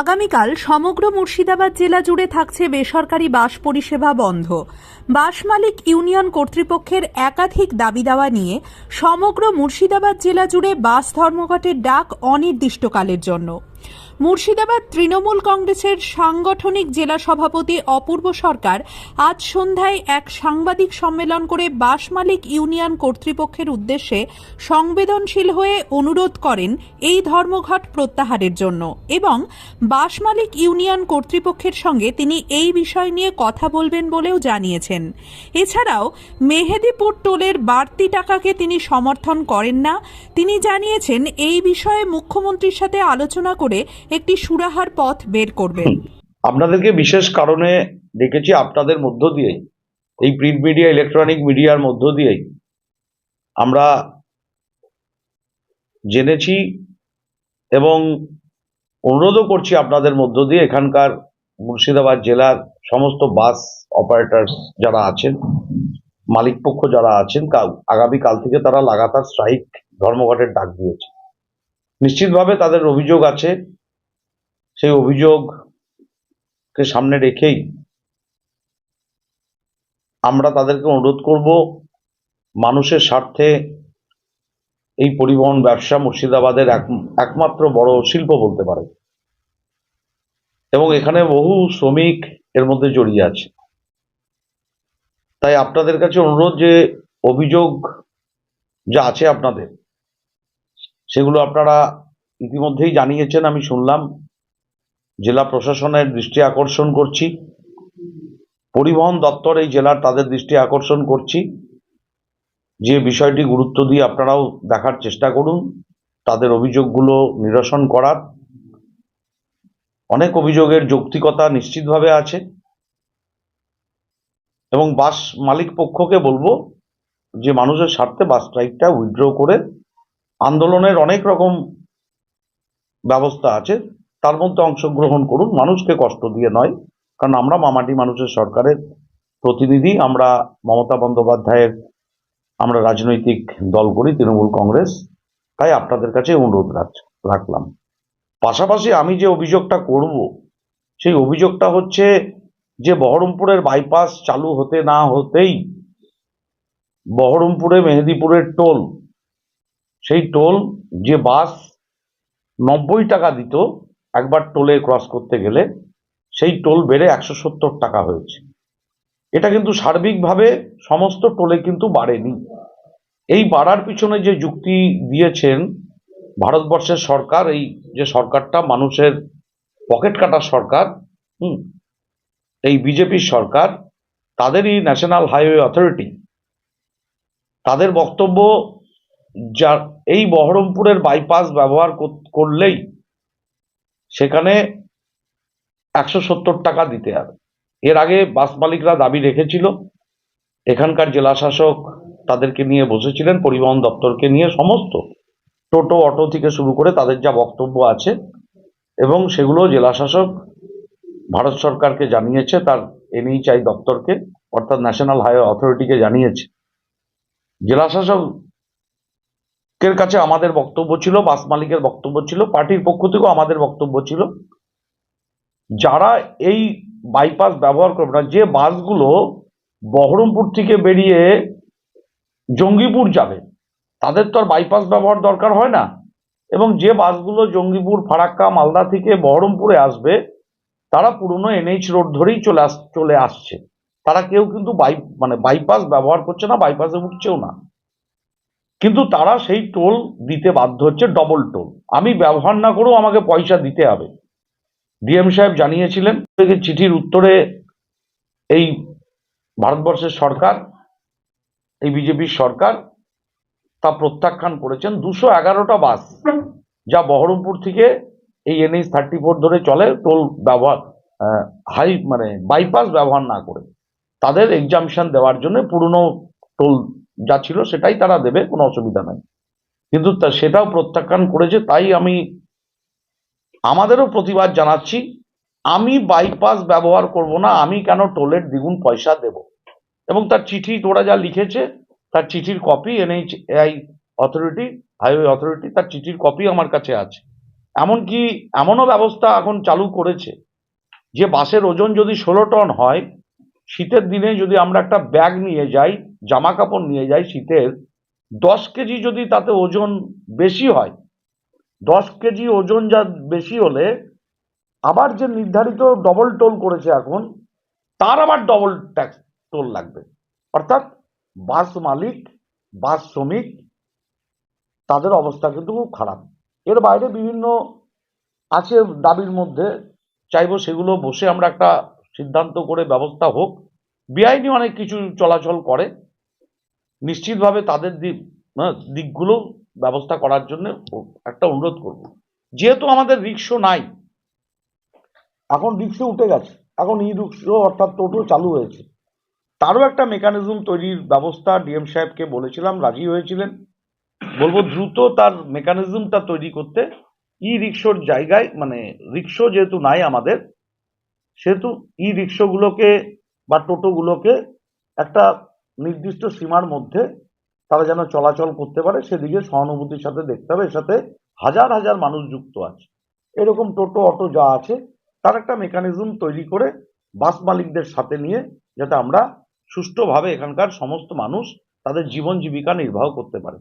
আগামীকাল সমগ্র মুর্শিদাবাদ জেলা জুড়ে থাকছে বেসরকারি বাস পরিষেবা বন্ধ। বাস মালিক ইউনিয়ন কর্তৃপক্ষের একাধিক দাবি দাওয়া নিয়ে সমগ্র মুর্শিদাবাদ জেলা জুড়ে বাস ধর্মঘটের ডাক অনির্দিষ্টকালের জন্য। মুর্শিদাবাদ তৃণমূল কংগ্রেসের সাংগঠনিক জেলা সভাপতি অপূর্ব সরকার আজ সন্ধ্যায় এক সাংবাদিক সম্মেলন করে বাস মালিক ইউনিয়ন কর্তৃপক্ষের উদ্দেশ্যে সংবেদনশীল হয়ে অনুরোধ করেন এই ধর্মঘট প্রত্যাহারের জন্য এবং বাস মালিক ইউনিয়ন কর্তৃপক্ষের সঙ্গে তিনি এই বিষয় নিয়ে কথা বলবেন বলেও জানিয়েছেন। এছাড়াও মেহেদিপুর টোলের বাড়তি টাকাকে তিনি সমর্থন করেন না। তিনি জানিয়েছেন, এই বিষয়ে মুখ্যমন্ত্রীর সাথে আলোচনা করে একটি সুরাহার পথ বের করবেন। আপনাদেরকে বিশেষ কারণে ডেকেছি আপনাদের মধ্য দিয়েই, এই প্রিন্ট মিডিয়া ইলেকট্রনিক মিডিয়ার মধ্য দিয়েই। আমরা জেনেছি এবং অনুরোধও করছি আপনাদের মধ্য দিয়ে এখানকার মুর্শিদাবাদ জেলার সমস্ত বাস অপারেটরস যারা আছেন মালিক পক্ষ যারা আছেন, কাল- আগামীকাল থেকে তারা লাগাতার স্ট্রাইক ধর্মঘটের ডাক দিয়েছে। নিশ্চিতভাবে তাদের অভিযোগ আছে। সেই অভিযোগকে সামনে রেখেই আমরা তাদেরকে অনুরোধ করব, মানুষের স্বার্থে এই পরিবহন ব্যবসা মুর্শিদাবাদের এক, একমাত্র বড় শিল্প বলতে পারে এবং এখানে বহু শ্রমিক এর মধ্যে জড়িয়ে আছে। তাই আপনাদের কাছে অনুরোধ যে অভিযোগ যা আছে আপনাদের সেগুলো আপনারা ইতিমধ্যেই জানিয়েছেন, আমি শুনলাম। জেলা প্রশাসনের দৃষ্টি আকর্ষণ করছি। পরিবহন দপ্তর এই জেলার তাদের দৃষ্টি আকর্ষণ করছি। যে বিষয়টি গুরুত্ব দিয়ে আপনারাও দেখার চেষ্টা করুন, তাদের অভিযোগগুলো নিরসন করার। অনেক অভিযোগের যৌক্তিকতা নিশ্চিতভাবে আছে। এবং বাস মালিক পক্ষকে বলব যে মানুষের স্বার্থে বাস স্ট্রাইকটা উইথড্র করে আন্দোলনের অনেক রকম ব্যবস্থা আছে, তার মধ্যে অংশগ্রহণ করুন, মানুষকে কষ্ট দিয়ে নয়, কারণ আমরা মামাটি মানুষের সরকারের প্রতিনিধি, আমরা মমতা বন্দ্যোপাধ্যায়ের, আমরা রাজনৈতিক দল করি, তৃণমূল কংগ্রেস, তাই আপনাদের কাছে অনুরোধ রাখ- রাখলাম। পাশাপাশি আমি যে অভিযোগটা করব, সেই অভিযোগটা হচ্ছে যে বহরমপুরের বাইপাস চালু হতে না হতেই বহরমপুরে মেহেদিপুরের টোল সেই টোল যে বাস নব্বই টাকা দিত, একবার টোলে ক্রস করতে গেলে, সেই টোল বেড়ে একশো সত্তর টাকা হয়েছে। এটা কিন্তু সার্বিকভাবে সমস্ত টোলে কিন্তু বাড়েনি। এই বাড়ার পিছনে যে যুক্তি দিয়েছেন ভারতবর্ষের সরকার, এই যে সরকারটা মানুষের পকেট কাটা সরকার, হুম, এই বিজেপির সরকার, তাদেরই ন্যাশনাল হাইওয়ে অথরিটি, তাদের বক্তব্য যা, এই বহরমপুরের বাইপাস ব্যবহার করলেই সেখানে একশো সত্তর টাকা দিতে হবে। এর আগে বাস মালিকরা দাবি রেখেছিল, এখানকার জেলা শাসক তাদেরকে নিয়ে বসেছিলেন, পরিবহন দপ্তরকে নিয়ে, সমস্ত টোটো, অটো থেকে শুরু করে তাদের যা বক্তব্য আছে এবং সেগুলো জেলা শাসক ভারত সরকারকে জানিয়েছে, তার এনএইচআই দপ্তরকে, অর্থাৎ ন্যাশনাল হাইওয়ে অথরিটিকে জানিয়েছে। জেলা শাসকের কাছে আমাদের বক্তব্য ছিল, বাস মালিকের বক্তব্য ছিল, পার্টির পক্ষ থেকেও আমাদের বক্তব্য ছিল। যারা এই বাইপাস ব্যবহার করবে না, যে বাসগুলো বহরমপুর থেকে বেরিয়ে জঙ্গিপুর যাবে, তাদের তো আর বাইপাস ব্যবহার দরকার হয় না। এবং যে বাসগুলো জঙ্গিপুর, ফারাক্কা, মালদা থেকে বহরমপুরে আসবে, তারা পুরনো এনএইচ রোড ধরেই চলে আস, চলে আসছে। তারা কেউ কিন্তু বাই মানে বাইপাস ব্যবহার করছে না বাইপাসে উঠছেও না। কিন্তু তারা সেই টোল দিতে বাধ্য হচ্ছে ডবল টোল আমি ব্যবহার না করেও আমাকে পয়সা দিতে হবে। ডিএম সাহেব জানিয়েছিলেন চিঠির উত্তরে এই ভারতবর্ষের সরকার, এই বিজেপির সরকার তা প্রত্যাখ্যান করেছেন দুশো এগারোটা বাস, যা বহরমপুর থেকে এই এনএইচ থার্টি ফোর ধরে চলে টোল ব্যবহার হাই মানে বাইপাস ব্যবহার না করে। তাদের এক্সামশন দেওয়ার জন্য পুরনো টোল যা ছিল সেটাই তারা দেবে, কোনো অসুবিধা নাই। কিন্তু সেটাও প্রত্যাখ্যান করেছে, তাই আমি আমাদেরও প্রতিবাদ জানাচ্ছি, আমি বাইপাস ব্যবহার করব না, আমি কেন টোলের দ্বিগুণ পয়সা দেব? এবং তার চিঠি, তোরা যা লিখেছে, তার চিঠির copy NH AI authority highway authority তার চিঠির কপি আমার কাছে আছে। এমনকি এমনও ব্যবস্থা এখন চালু করেছে, যে বাসের ওজন যদি ষোলো টন হয় শীতের দিনে যদি আমরা একটা ব্যাগ নিয়ে যাই জামা কাপড় নিয়ে যাই শীতের, দশ কেজি যদি তাতে ওজন বেশি হয়, দশ কেজি ওজন যা বেশি হলে আবার যে নির্ধারিত ডবল টোল করেছে এখন, তার আবার ডবল ট্যাক্স টোল লাগবে। অর্থাৎ বাস মালিক, বাস শ্রমিক, তাদের অবস্থা কিন্তু খুব খারাপ। এর বাইরে বিভিন্ন আছে দাবির মধ্যে, চাইব সেগুলো বসে আমরা একটা সিদ্ধান্ত করে ব্যবস্থা হোক, বেআইনি অনেক কিছু চলাচল করে, নিশ্চিতভাবে তাদের দিক দিকগুলো ব্যবস্থা করার জন্য একটা অনুরোধ করব। যেহেতু আমাদের রিক্সো নাই, এখন রিক্সো উঠে গেছে, এখন ই রিক্সো অর্থাৎ টোটো চালু হয়েছে। তারও একটা মেকানিজম তৈরির ব্যবস্থা ডিএম সাহেবকে বলেছিলাম, রাজি হয়েছিলেন। বলব দ্রুত তার মেকানিজমটা তৈরি করতে ই রিক্সোর জায়গায় মানে রিক্সো যেহেতু নাই আমাদের সেহেতু ই রিক্সাগুলোকে বা টোটোগুলোকে একটা নির্দিষ্ট সীমার মধ্যে তারা যেন চলাচল করতে পারে, সেদিকে সহানুভূতির সাথে দেখতে হবে। এর সাথে হাজার হাজার মানুষ যুক্ত আছে। এরকম টোটো, অটো যা আছে, তার একটা মেকানিজম তৈরি করে বাস মালিকদের সাথে নিয়ে যাতে আমরা সুষ্ঠুভাবে এখানকার সমস্ত মানুষ তাদের জীবন জীবিকা নির্বাহ করতে পারে।